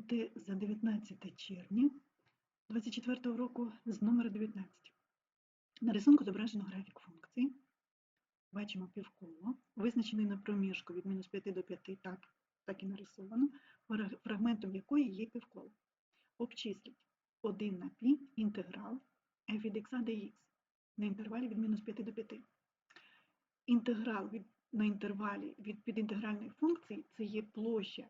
розглянути за 19 червня 24 року з номера 19. На рисунку зображено графік функції. Бачимо півколо, визначений на проміжку від мінус 5 до 5, так, так і нарисовано, фрагментом якої є півколо. Обчисліть 1 на π інтеграл f від x dx на інтервалі від мінус 5 до 5. Інтеграл від, на інтервалі від підінтегральної функції це є площа,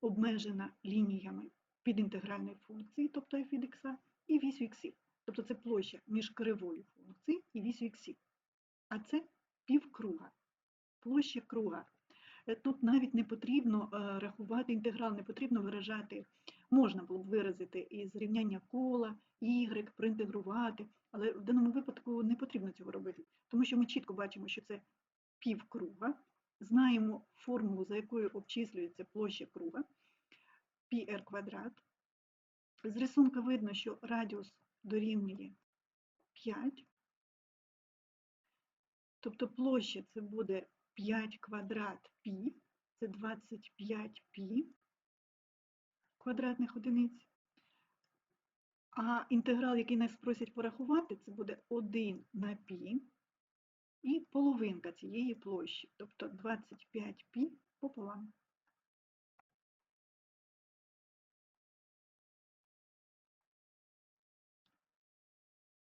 обмежена лініями підінтегральної функції, тобто f від x, і вісю іксів. Тобто це площа між кривою функції і вісю іксів. А це півкруга, площа круга. Е, Тут навіть не потрібно е, рахувати інтеграл, не потрібно виражати, можна було б виразити із рівняння кола, y, проінтегрувати, але в даному випадку не потрібно цього робити, тому що ми чітко бачимо, що це півкруга, знаємо формулу, за якою обчислюється площа круга, πr квадрат. З рисунка видно, що радіус дорівнює 5, тобто площа це буде 5 квадрат π, це 25 π квадратних одиниць. А інтеграл, який нас просять порахувати, це буде 1 на π і половинка цієї площі, тобто 25 π пополам.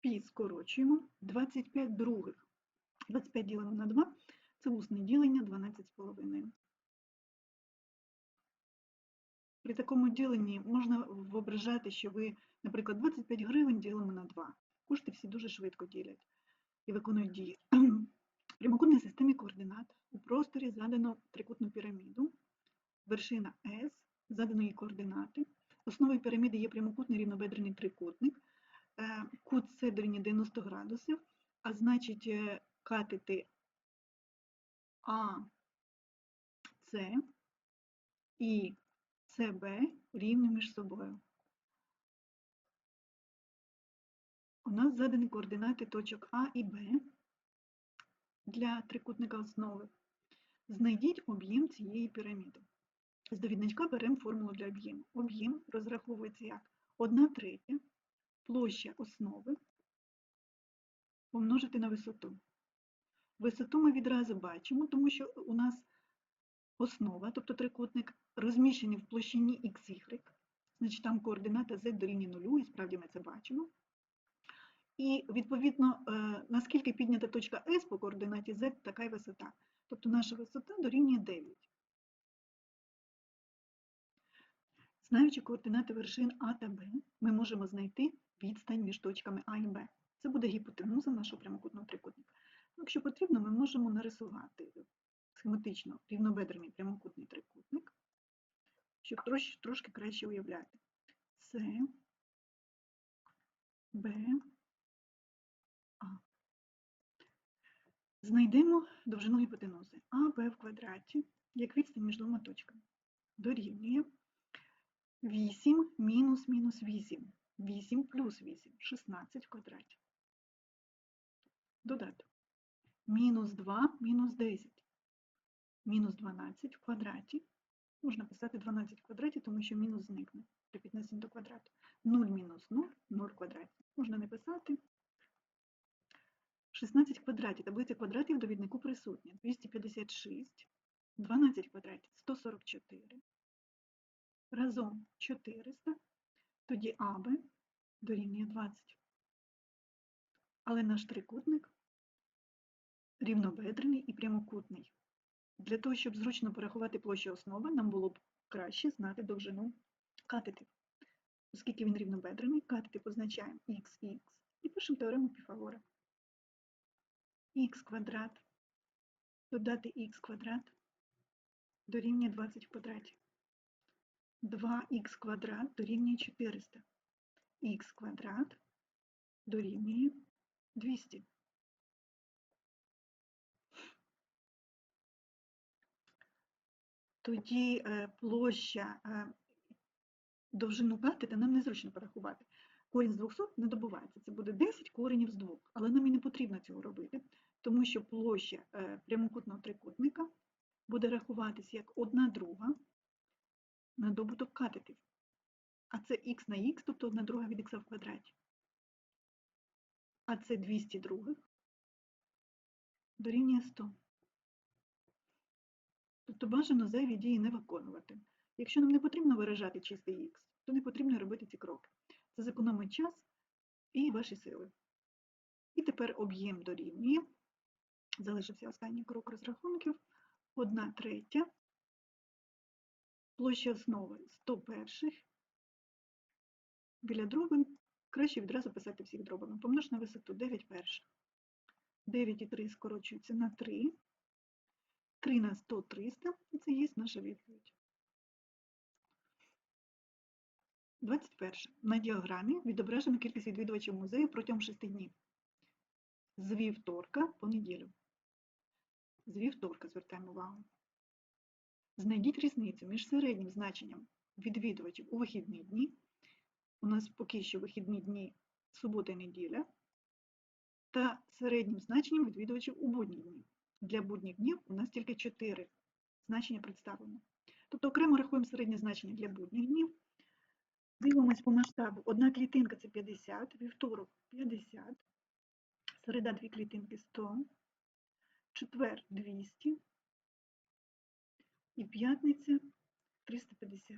Пі скорочуємо 25 других. 25 ділимо на 2 це усне ділення 12,5. При такому діленні можна вважати, що ви, наприклад, 25 гривень ділимо на 2. Кошти всі дуже швидко ділять і виконують дії. В прямокутній системі координат у просторі задано трикутну піраміду, вершина S, задано її координати. Основою піраміди є прямокутний рівнобедрений трикутник. Е, Кут С дорівнює 90 градусів, а значить е, катети А, С і СБ рівні між собою. У нас задані координати точок А і Б для трикутника основи. Знайдіть об'єм цієї піраміди. З довідничка беремо формулу для об'єму. Об'єм розраховується як 1 третя площа основи помножити на висоту. Висоту ми відразу бачимо, тому що у нас основа, тобто трикутник, розміщений в площині XY, значить там координата z дорівнює нулю, і справді ми це бачимо. І відповідно, е, наскільки піднята точка S по координаті z, така й висота. Тобто наша висота дорівнює 9. Знаючи координати вершин А та Б, ми можемо знайти відстань між точками А і Б. Це буде гіпотенуза нашого прямокутного трикутника. Ну, Якщо потрібно, ми можемо нарисувати схематично рівнобедрений прямокутний трикутник, щоб трошки краще уявляти. С, Б, Знайдемо довжину гіпотенузи А, Б в квадраті, як відстань між двома точками. Дорівнює 8 мінус мінус 8. 8 плюс 8 – 16 в квадраті. Додати. Мінус 2 мінус 10. Мінус 12 в квадраті. Можна писати 12 в квадраті, тому що мінус зникне при піднесенні до квадрату. 0 мінус 0 – 0 в квадраті. Можна не писати. 16 в квадраті. Таблиця квадратів довіднику присутня. 256. 12 в квадраті – 144. Разом 400. Тоді АБ дорівнює 20. Але наш трикутник рівнобедрений і прямокутний. Для того, щоб зручно порахувати площу основи, нам було б краще знати довжину катетів. Оскільки він рівнобедрений, катети позначаємо х і пишемо теорему Піфагора. Х квадрат додати х квадрат дорівнює 20 в квадраті. 2х квадрат дорівнює 400. х квадрат дорівнює 200. Тоді е, площа е, довжину катета нам незручно порахувати. Корінь з 200 не добувається. Це буде 10 коренів з 2. Але нам і не потрібно цього робити, тому що площа е, прямокутного трикутника буде рахуватися як 1 друга на добуток катетів. А це х на х, тобто 1 друга від х в квадраті. А це 200 других дорівнює 100. Тобто бажано зайві дії не виконувати. Якщо нам не потрібно виражати чистий х, то не потрібно робити ці кроки. Це зекономить час і ваші сили. І тепер об'єм дорівнює. Залишився останній крок розрахунків. 1 третя. Площа основи 100 перших. Біля дробин краще відразу писати всіх дробами. Помнож на висоту 9 перших. 9 і 3 скорочуються на 3. 3 на 100 300. І це є наша відповідь. 21. На діаграмі відображена кількість відвідувачів музею протягом 6 днів. З вівторка по неділю. З вівторка звертаємо увагу. Знайдіть різницю між середнім значенням відвідувачів у вихідні дні. У нас поки що вихідні дні субота і неділя. Та середнім значенням відвідувачів у будні дні. Для будніх днів у нас тільки 4 значення представлено. Тобто окремо рахуємо середнє значення для будніх днів. Дивимось по масштабу. Одна клітинка це 50, вівторок 50, середа дві клітинки 100, четвер 200 і п'ятниця 350.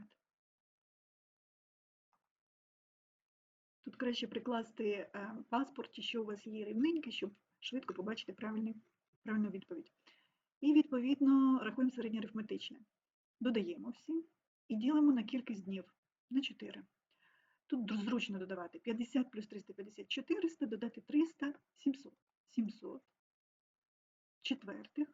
Тут краще прикласти е, паспорт, чи що у вас є рівненьке, щоб швидко побачити правильну відповідь. І, відповідно, рахуємо середнє арифметичне. Додаємо всі і ділимо на кількість днів на 4. Тут зручно додавати 50 плюс 350 400, додати 300 700. 700 четвертих.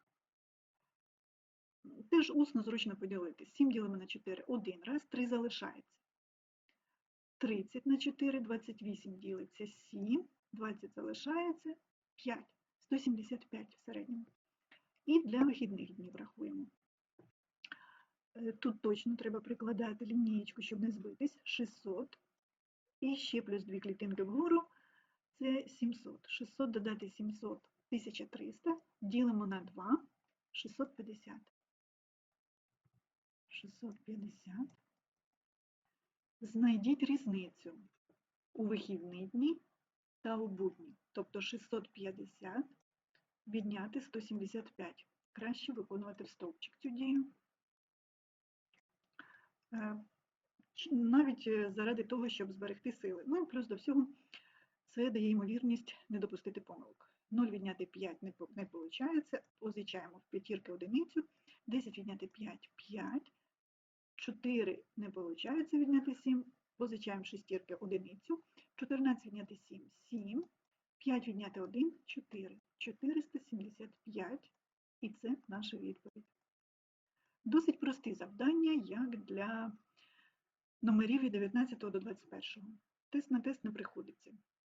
Теж усно зручно поділити. 7 ділимо на 4 один раз, 3 залишається. 30 на 4, 28 ділиться 7, 20 залишається 5, 175 в середньому. І для вихідних днів рахуємо. Е, Тут точно треба прикладати лінієчку, щоб не збитись. 600. І ще плюс дві клітинки вгору це 700. 600 додати 700 1300. Ділимо на 2 650. 650. Знайдіть різницю у вихідні дні та у будні. Тобто 650 відняти 175. Краще виконувати в стовпчик цю дію. Е, навіть е, заради того, щоб зберегти сили. Ну і плюс до всього, це дає ймовірність не допустити помилок. 0 відняти 5 не виходить, позичаємо в п'ятірки одиницю, 10 відняти 5 – 5, 4 не виходить відняти 7, позичаємо шестірки одиницю, 14 відняти 7 – 7, 5 відняти 1 – 4, 475, і це наша відповідь. Досить прості завдання, як для номерів від 19 до 21. Тест на тест не приходиться.